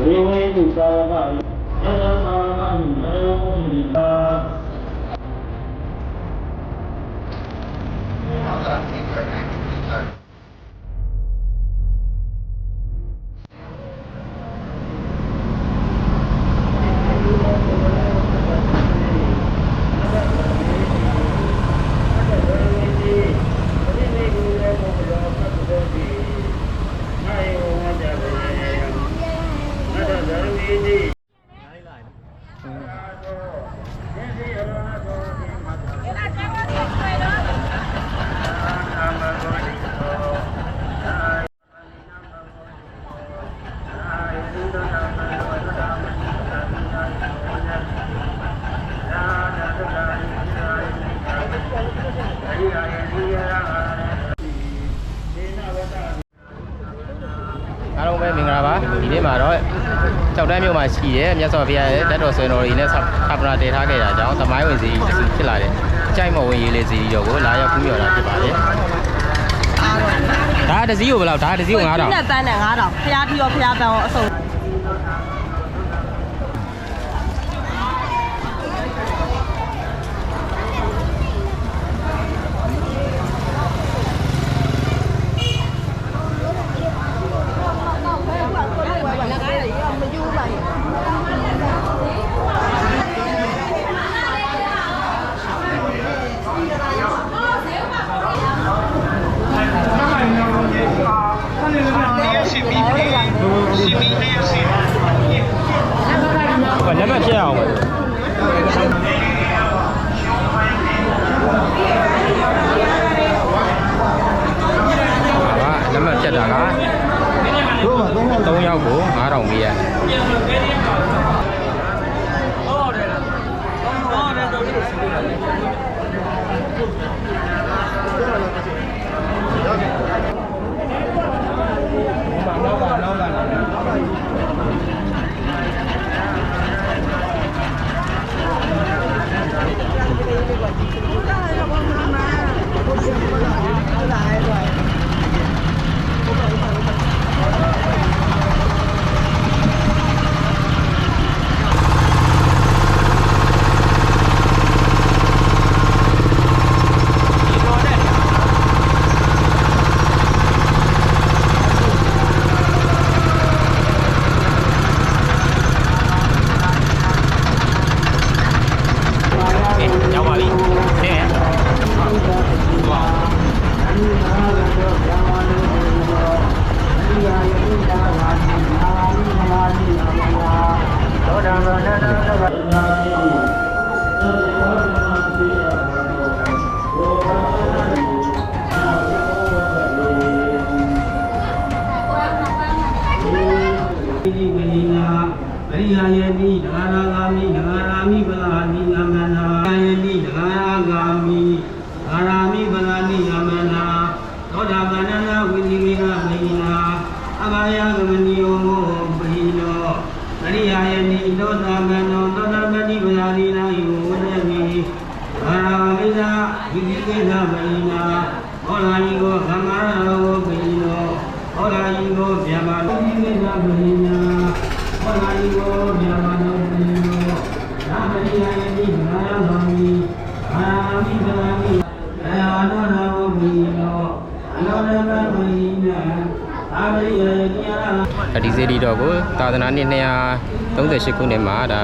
ဝိဝေတုသာဝကယရမမံယောဝိတာ အားလုံးပဲမင်္ဂ လာပါဒီနေ့မှာတော့ကြောက်တန်းမြို့မှာရှိတဲ့မြတ်စွာဘုရားရဲ့တက်တော်ဆွေတော်ကြီးနဲ့သာပနာတည်ထားခဲ့တာကြောင့်သမိုင်းဝင်စီတစ်ခုဖြစ်လာတယ်အကြိုက်မဝင်ရေးလေးစီရောကိုလာရောက်ကူးမြော်တာဖြစ်ပါတယ်ဒါတစ်စီးကိုဘယ်လောက်ဒါတစ်စီးကို9000နဲ့ပန်းနဲ့9000ဖျားပြီးတော့ဖျားပန်းရောအစုံ ဟိုလက်မှတ်ဖြစ်အောင်ပါလက်မှတ် မိဒဂရာမိပလာနိယမနာသောတာပန္နနာဝိသီဝိနာမိနာအဘာယဂမနိယောမောပိနောအရိယာယေတိသောတာပန္နောသောတာပတိပလာနိနာယောဝေမိဘာရာမိနာဝိသီဝိနာမိနာဟောလာယိကိုခမရရောပိနောဟောလာယိကိုဗျာမာဝိသီဝိနာမိနာဟောလာဒီကိုမြတ်မတော်ဘုရားသာမဏေယတိမာယဗမီအာမိဗလာမိအာနောနာဘုဘီနောအနောနမဘိနာသာမဏေယတိအာ ဒီစေတီတော်ကိုသာသနာနှစ်238ခုနှစ်မှာဒါ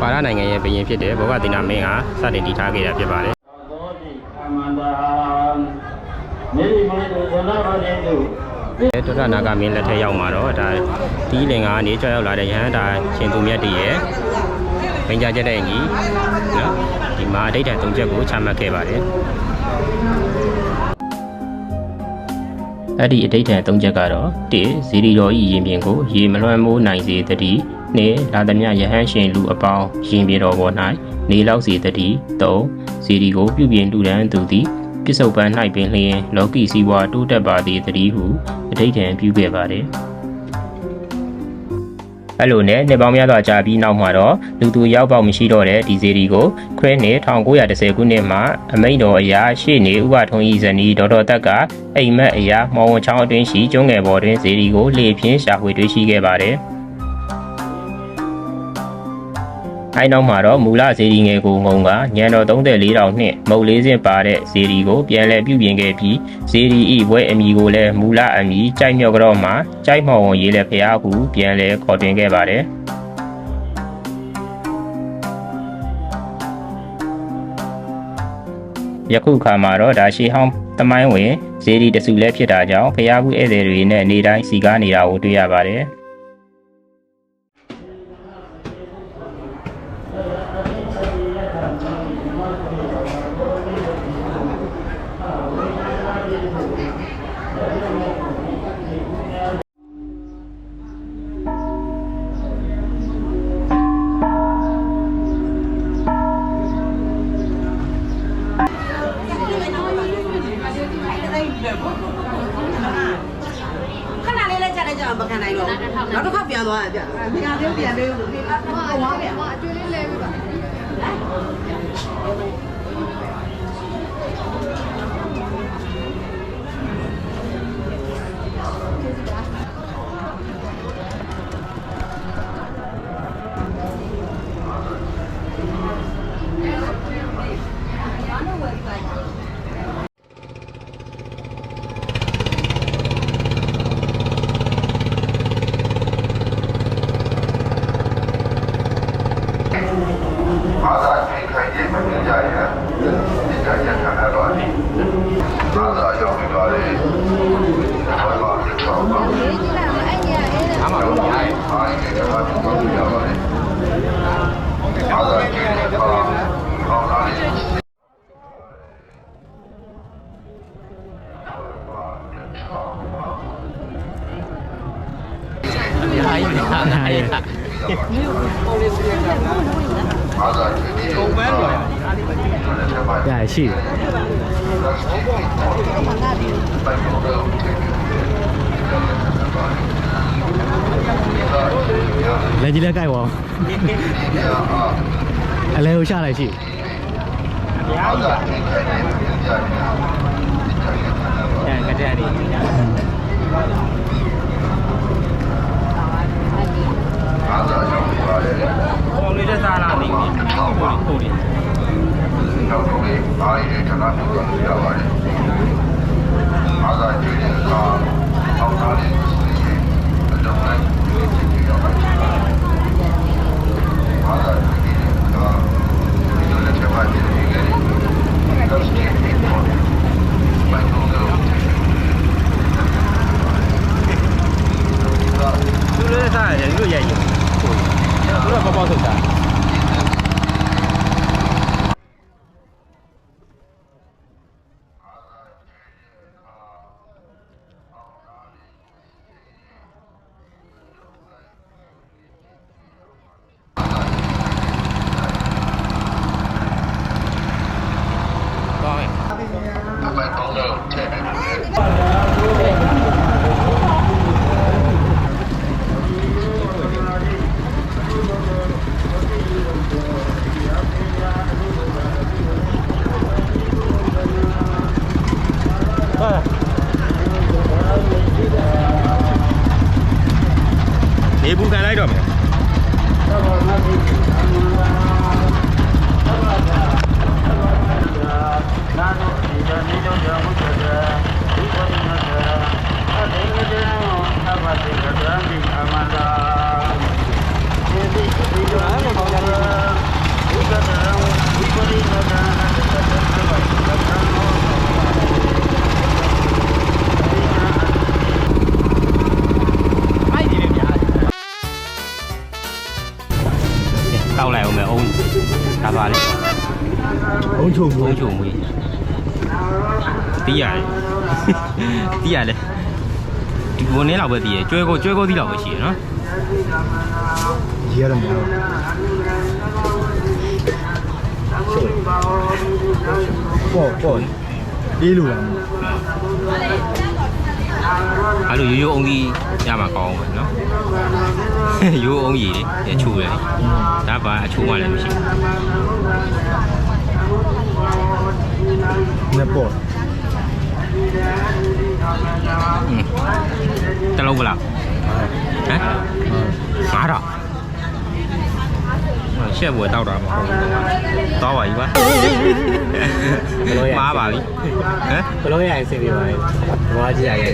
ပါရနိုင်ငံရဲ့ဘုရင်ဖြစ်တဲ့ဘောဂတိနာမင်းကစတင်တည်ထားခဲ့တာဖြစ်ပါတယ်သောတိအမန္တာမေရိမေတုသနာပါတိတုအဲဒုရနာဂမင်းလက်ထက်ရောက်မှာတော့ဒါဒီလင်္ကာကနေကြောက်ရောက်လာတဲ့ရဟန္တာရှင်သူမြတ်တည်းရဲ့ပင်ကြချက်တဲ့အညီနော်ဒီမှာအဋိဋ္ဌံ၃ချက်ကိုချမှတ်ခဲ့ပါတယ် အဲ့ဒီအဋိဋ္ဌံ၃ချက်ကတော့၁ဇီရီတော်ဤရင်ပြင်ကိုရေမလွှမ်းမိုးနိုင်စေတည်း၂လာသမျှယဟန်ရှင်လူအပေါင်းရင်ပြင်တော်ပေါ်၌နေလောက်စေတည်း၃ဇီရီကိုပြုပြင်လူဒန်းသူသည်ပစ္စုပန်၌ပင်လျင်လောကီစီးပွားတိုးတက်ပါသည်တည်းဟုအဋိဋ္ဌံပြုခဲ့ပါတယ်သောတိအမန္တာမေရိမေတုသနာပါတိတုဒါဒီစေတီတော်ကိုသာသနာနှစ်238ခုနှစ်မှာဒါပါရနိုင်ငံရဲ့ဘုရင်ဖြစ်တဲ့ဘောဂတိနာမင်းကစတင်တည် အဲ့လိုနဲ့နှစ်ပေါင်းများစွာကြာပြီးနောက်မှာတော့လူသူရောက်ပေါက်မရှိတော့တဲ့ဒီစေရီကိုခရစ်နှစ်1910ခုနှစ်မှာအမိန့်တော်အရာရှေ့နေဥပထုံးဤဇနီးဒေါ်တော်တက်ကအိမ်မက်အရာမော်ဝန်ချောင်းအတွင်းရှိကျွန်းငယ်ပေါ်တွင်စေရီကိုလေဖြင်းရှာဖွေတွေ့ရှိခဲ့ပါတယ်။ အဲနောက်မှာတော့မူလဇေဒီငယ်ကိုငုံကညံတော်34တောင်နှင့်မုတ်လေးစင်ပါတဲ့ဇေဒီကိုပြန်လည်ပြုပြင်ခဲ့ပြီးဇေဒီဤဘွဲအမီကိုလည်းမူလအမီကြိုက်မြော့ကြော့မှာကြိုက်မော်ဝန်ရေးလည်းဖျားဟုပြန်လည်ခေါ်တွင်ခဲ့ပါတယ်ယခုအခါမှာတော့ဒါရှိဟောင်းတမိုင်းဝင်ဇေဒီတစုလည်းဖြစ်တာကြောင့်ဖျားဘူးဧည့်သည်တွေနဲ့နေတိုင်းစီကားနေတာကိုတွေ့ရပါတယ် ရရရှိတယ်လက်ကြီးလက်ကြိုက်ပါအလဲကို အုံးချုံအုံးချုံမွေးတီးရတယ်တီးရတယ်ဒီဘုံနေလောက်ပဲတီးရကျွဲကိုကျွဲကိုတီးလောက်ပဲရှိရနော်ရေးရတယ်များပေါ့ပေါ့အေးလို့လားအဲ့လိုရိုးရိုးအုံးကြီးရမှာကောင်းအောင်ပဲနော်ရိုးအောင်ရည်လေအချိုးလေဒါပါအချိုးမှလည်းမရှိ နေပေါ်တလုံးကလားဟမ်ငါတော့ရှက်ဘွယ်တောက်တာမဟုတ်ဘူးတော့ပါကြီးပါမားပါပြီဟမ်ဘလုံးရရင်စင်ပြပါလေဘွားကြည့်ရရင်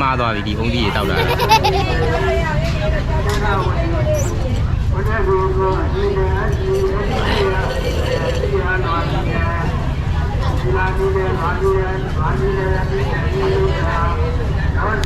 မားသွားပြီဒီဘုံကြီးတွေတောက်တာဘုရားကိုယ်ကိုအရှင်ဘုရား Thank you.